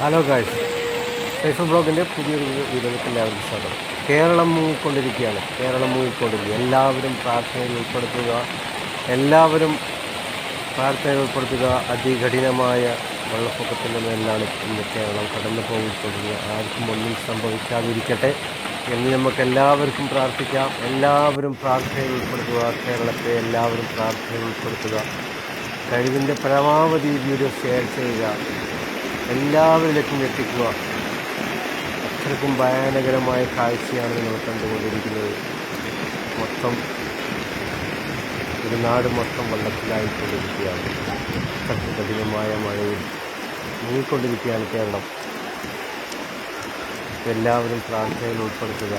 Hello guys cipher ബ്ലോഗിന്റെ പുതിയൊരു വീഡിയോയിലേക്ക് എല്ലാവർക്കും സ്വാഗതം. കേരളം മുങ്ങിക്കൊണ്ടിരിക്കുകയാണ് കേരളം മുങ്ങിക്കൊണ്ടിരിക്കുക എല്ലാവരും പ്രാർത്ഥനയിൽ ഉൾപ്പെടുത്തുക. എല്ലാവരും പ്രാർത്ഥനയിൽ ഉൾപ്പെടുത്തുക. അതികഠിനമായ വെള്ളപ്പൊക്കത്തിൽ നിന്നെല്ലാം ഇന്ന് കേരളം കടന്നു പോയിക്കൊണ്ടിരിക്കുക. ആർക്കും ഒന്നും സംഭവിക്കാതിരിക്കട്ടെ എന്ന് നമുക്ക് എല്ലാവർക്കും പ്രാർത്ഥിക്കാം. എല്ലാവരും പ്രാർത്ഥനയിൽ ഉൾപ്പെടുത്തുക. കേരളത്തെ എല്ലാവരും പ്രാർത്ഥനയിൽ ഉൾപ്പെടുത്തുക. കഴിവിന്റെ പരമാവധി വീഡിയോ ഷെയർ ചെയ്യുക. എല്ലാവരിലേക്കും എത്തിക്കുക. അത്രയ്ക്കും ഭയാനകരമായ കാഴ്ചയാണ് നിങ്ങൾ കണ്ടുകൊണ്ടിരിക്കുന്നത്. മൊത്തം ഒരു നാട് മൊത്തം വെള്ളത്തിലായിക്കൊണ്ടിരിക്കുകയാണ്. അത്രയ്ക്ക് കഠിനമായ മഴയിൽ മുങ്ങിക്കൊണ്ടിരിക്കുകയാണ് കേരളം. എല്ലാവരും പ്രാർത്ഥനയിൽ ഉൾപ്പെടുത്തുക.